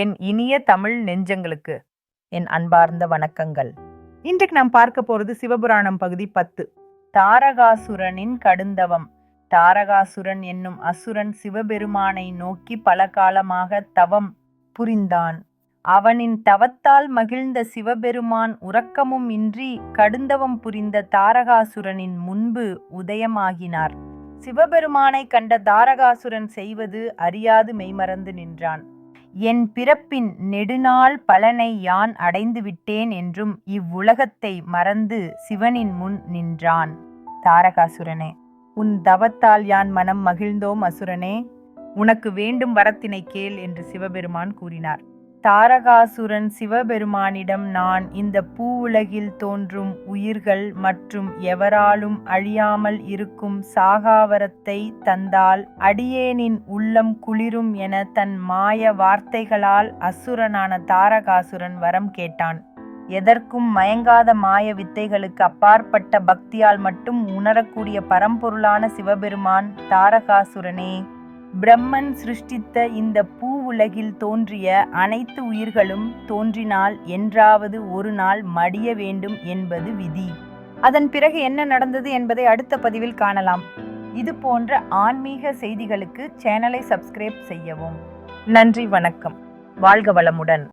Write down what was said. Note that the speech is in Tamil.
என் இனிய தமிழ் நெஞ்சங்களுக்கு என் அன்பார்ந்த வணக்கங்கள். இன்றைக்கு நாம் பார்க்க போறது சிவபுராணம் பகுதி பத்து. தாரகாசுரனின் கடுந்தவம். தாரகாசுரன் என்னும் அசுரன் சிவபெருமானை நோக்கி பல காலமாக தவம் புரிந்தான். அவனின் தவத்தால் மகிழ்ந்த சிவபெருமான் உறக்கமும் இன்றி கடுந்தவம் புரிந்த தாரகாசுரனின் முன்பு உதயமாகினார். சிவபெருமானை கண்ட தாரகாசுரன் செய்வது அறியாது மெய்மறந்து நின்றான். என் பிறப்பின் நெடுநாள் பலனை யான் அடைந்து விட்டேன் என்றும் இவ்வுலகத்தை மறந்து சிவனின் முன் நின்றான். தாரகாசுரனே உன் தவத்தால் யான் மனம் மகிழ்ந்தோம் அசுரனே? உனக்கு வேண்டும் வரத்தினை கேள் என்று சிவபெருமான் கூறினார். தாரகாசுரன் சிவபெருமானிடம் நான் இந்த பூவுலகில் தோன்றும் உயிர்கள் மற்றும் எவராலும் அழியாமல் இருக்கும் சாகாவரத்தை தந்தால் அடியேனின் உள்ளம் குளிரும் என தன் மாய வார்த்தைகளால் அசுரனான தாரகாசுரன் வரம் கேட்டான். எதற்கும் மயங்காத மாய வித்தைகளுக்கு அப்பாற்பட்ட பக்தியால் மட்டும் உணரக்கூடிய பரம்பொருளான சிவபெருமான் தாரகாசுரனே. பிரம்மன் சிருஷ்டித்த இந்த பூ உலகில் தோன்றிய அனைத்து உயிர்களும் தோன்றினால் என்றாவது ஒரு நாள் மடிய வேண்டும் என்பது விதி. அதன் பிறகு என்ன நடந்தது என்பதை அடுத்த பதிவில் காணலாம். இது போன்ற ஆன்மீக செய்திகளுக்கு சேனலை சப்ஸ்கிரைப் செய்யவும். நன்றி வணக்கம். வாழ்க வளமுடன்.